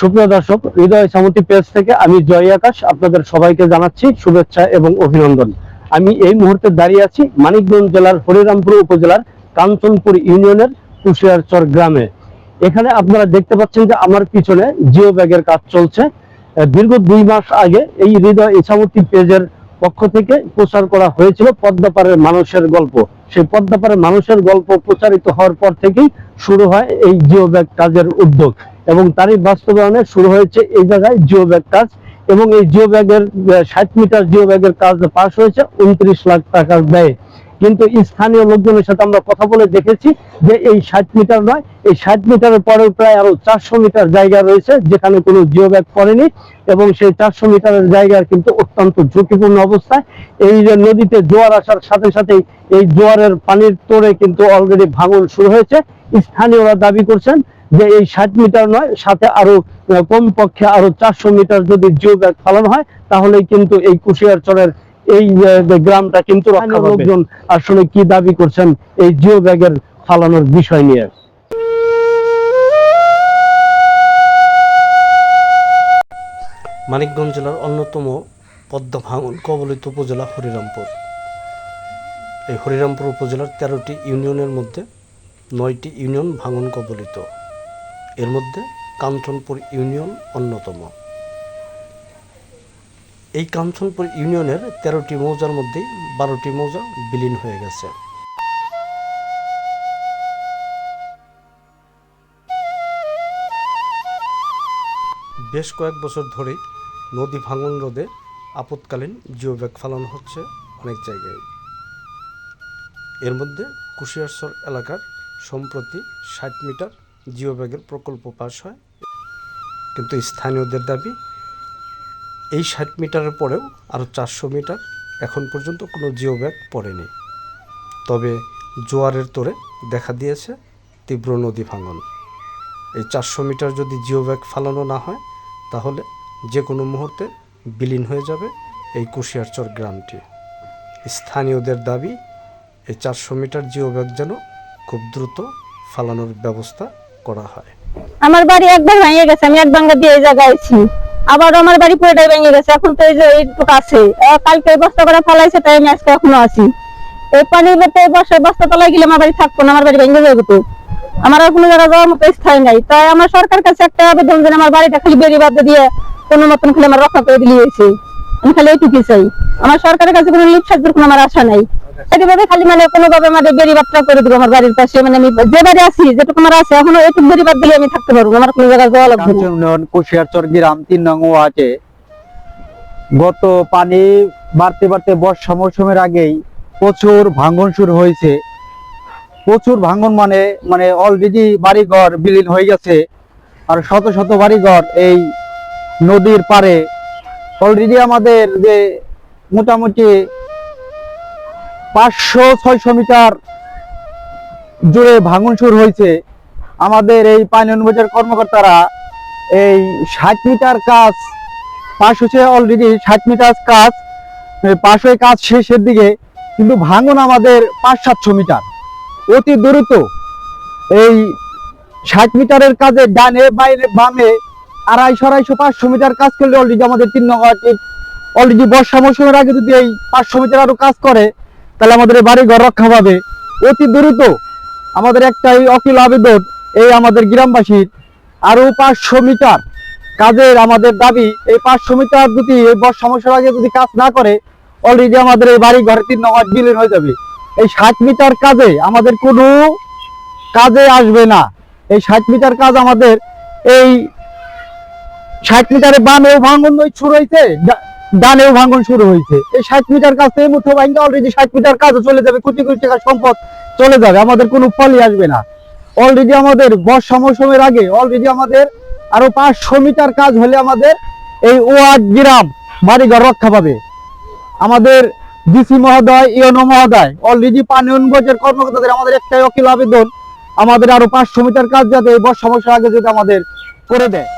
সুপ্রিয় দর্শক, হৃদয় সামতি পেজ থেকে আমি জয় আকাশ আপনাদের সবাইকে জানাচ্ছি শুভেচ্ছা এবং অভিনন্দন। আমি এই মুহূর্তে দাঁড়িয়ে আছি মানিকগঞ্জ জেলার হরিরামপুর উপজেলার কাঞ্চনপুর ইউনিয়নের কুশিয়ারচর গ্রামে। এখানে আপনারা দেখতে পাচ্ছেন যে আমার পিছনে জিও ব্যাগের কাজ চলছে। দীর্ঘ দুই মাস আগে এই হৃদয় ইসামতি পেজের পক্ষ থেকে প্রচার করা হয়েছিল পদ্মাপাড়ের মানুষের গল্প। সেই পদ্মাপাড়ের মানুষের গল্প প্রচারিত হওয়ার পর থেকেই শুরু হয় এই জিও ব্যাগ কাজের উদ্যোগ। এবং তারই বাস্তবায়নে শুরু হয়েছে এই জায়গায় জিও ব্যাগ কাজ এবং এই জিও ব্যাগের ষাট মিটার জিও ব্যাগের কাজ পাস হয়েছে, উনত্রিশ লাখ টাকার ব্যয়। কিন্তু স্থানীয় লোকজনের সাথে আমরা কথা বলে দেখেছি যে এই ষাট মিটার নয়, এই ষাট মিটারের পরেও প্রায় আরও চারশো মিটার জায়গা রয়েছে যেখানে কোনো জিও ব্যাগ পড়েনি এবং সেই চারশো মিটারের জায়গার কিন্তু অত্যন্ত ঝুঁকিপূর্ণ অবস্থায়। এই যে নদীতে জোয়ার আসার সাথে সাথেই এই জোয়ারের পানির তোড়ে কিন্তু অলরেডি ভাঙন শুরু হয়েছে। স্থানীয়রা দাবি করছেন যে এই ষাট মিটার নয় সাথে আরও কমপক্ষে আরও চারশো মিটার যদি জিও ব্যাগ ফালানো হয় তাহলেই কিন্তু এই কুশিয়ারচরের এই গ্রামটা কিন্তু লোকজন আসলে কি দাবি করছেন এই জিও ব্যাগের ফালানোর বিষয় নিয়ে? মানিকগঞ্জ জেলার অন্যতম পদ্মা ভাঙন কবলিত উপজেলা হরিরামপুর। এই হরিরামপুর উপজেলার তেরোটি ইউনিয়নের মধ্যে নয়টি ইউনিয়ন ভাঙন কবলিত। এর মধ্যে কাঞ্চনপুর ইউনিয়ন অন্যতম। এই কাঞ্চনপুর ইউনিয়নের তেরোটি মৌজার মধ্যে বারোটি মৌজা বিলীন হয়ে গেছে। বেশ কয়েক বছর ধরেই নদী ভাঙন রোধে আপৎকালীন জিও ব্যাগ ফালানো হচ্ছে অনেক জায়গায়। এর মধ্যে কুশিয়ারসর এলাকার সম্প্রতি ষাট মিটার জিও ব্যাগের প্রকল্প পাশ হয়। কিন্তু স্থানীয়দের দাবি, এই ষাট মিটারের পরেও আরও চারশো মিটার এখন পর্যন্ত কোনো জিও ব্যাগ পড়েনি। তবে জোয়ারের তোরে দেখা দিয়েছে তীব্র নদী ভাঙন। এই চারশো মিটার যদি জিও ব্যাগ ফালানো না হয়, তাহলে যে কোনো মুহূর্তে বিলীন হয়ে যাবে এই কুশিয়ারচর গ্রামটি। স্থানীয়দের দাবি, এই চারশো মিটার জিও ব্যাগ যেন খুব দ্রুত ফালানোর ব্যবস্থা করা হয়। আমার বাড়ি একবার ভেঙে গেছে, আমি এক ভাঙ্গা দিয়ে এই জায়গায় আছি আবার আমার বাড়ি পুরোটাই ভেঙে গেছে, এখন তো এই যে এইটুকু আছে। কালকে এই বস্তা করে ফেলাইছে, তাই আমি আজকে এখনও আছি। এই পানি বেতে বসে বস্তা তলায় গেলে আমার বাড়ি থাকব না, আমার বাড়ি ভেঙে যাবে তো আমার আর কোনো জায়গায় যাওয়ার মতো স্থায়ী নাই। তাই আমার সরকার কাছে একটা আবেদন যে আমার বাড়িটা খালি বেরি বাদ দিয়ে কোনো মতন খালি আমার রক্ষা করে দিলে হয়েছে। আমি খালি এইটুকুই চাই। আমার সরকারের কাছে কোনো লিপ কোনো আমার আশা নাই। খালি মানে আমাদের করে দিব আমার বাড়ির পাশে। মানে আমি যে বাড়ি আছি, যেটুকু আমার আছে, এখনও দিলে আমি থাকতে পারব আমার কোনো জায়গায় যাওয়া লাগবে গ্রাম, তিন ওয়ার্ডে গত পানি বাড়তে বাড়তে বর্ষা মৌসুমের আগেই প্রচুর ভাঙ্গন শুরু হয়েছে। প্রচুর ভাঙ্গন মানে মানে অলরেডি বাড়িঘর বিলীন হয়ে গেছে। আর শত শত বাড়িঘর এই নদীর পারে অলরেডি আমাদের যে মোটামুটি পাঁচশো ছয়শো মিটার জুড়ে ভাঙন শুরু হয়েছে। আমাদের এই পানি অনুবাদের কর্মকর্তারা এই ষাট মিটার কাজ পাশ হচ্ছে অলরেডি ষাট মিটার কাজ পাশ কাজ শেষের দিকে, কিন্তু ভাঙন আমাদের পাঁচ সাতশো মিটার। অতি দ্রুত এই ষাট মিটারের কাজে ডানে, বাইরে, বামে, আড়াইশো আড়াইশো, পাঁচশো মিটার কাজ করলে অলরেডি আমাদের তিন নম্বর অলরেডি বর্ষা মৌসুমের আগে যদি এই পাঁচশো মিটার আরও কাজ করে তাহলে আমাদের বাড়ি ঘর রক্ষা পাবে। অতি দ্রুত আমাদের একটাই অকিল আবেদন এই আমাদের গ্রামবাসীর। আরও পাঁচশো মিটার কাজের আমাদের দাবি, এই পাঁচশো মিটার যদি এই বর্ষা মৌসুমের আগে যদি কাজ না করে অলরেডি আমাদের এই বাড়ি ঘরে তিন নম্বর বিলীন হয়ে যাবে। এই ষাট মিটার কাজে আমাদের কোনো কাজে আসবে না। এই ষাট মিটার কাজ আমাদের এই ষাট মিটারে বামেও ভাঙন শুরু হয়েছে। ডানেও ভাঙন শুরু হয়েছে। এই ষাট মিটার তো এই মুঠো ভাঙ্গা অলরেডি ষাট মিটার কাজও চলে যাবে কোটি কোটি টাকার সম্পদ চলে যাবে, আমাদের কোনো ফলই আসবে না। অলরেডি আমাদের বর্ষা মৌসুমের আগে অলরেডি আমাদের আরও পাঁচশো মিটার কাজ হলে আমাদের এই ওয়ার্ড গ্রাম, বাড়িঘর রক্ষা পাবে। আমাদের ডিসি মহোদয় ইয়নো মহোদয় অলরেডি পানি উন্নয়নের কর্মকর্তাদের আমাদের একটাই অকিল আবেদন, আমাদের আরও পাঁচশো মিটার কাজ যাতে এই বর্ষা মৌসুমের আগে যদি আমাদের করে দেয়।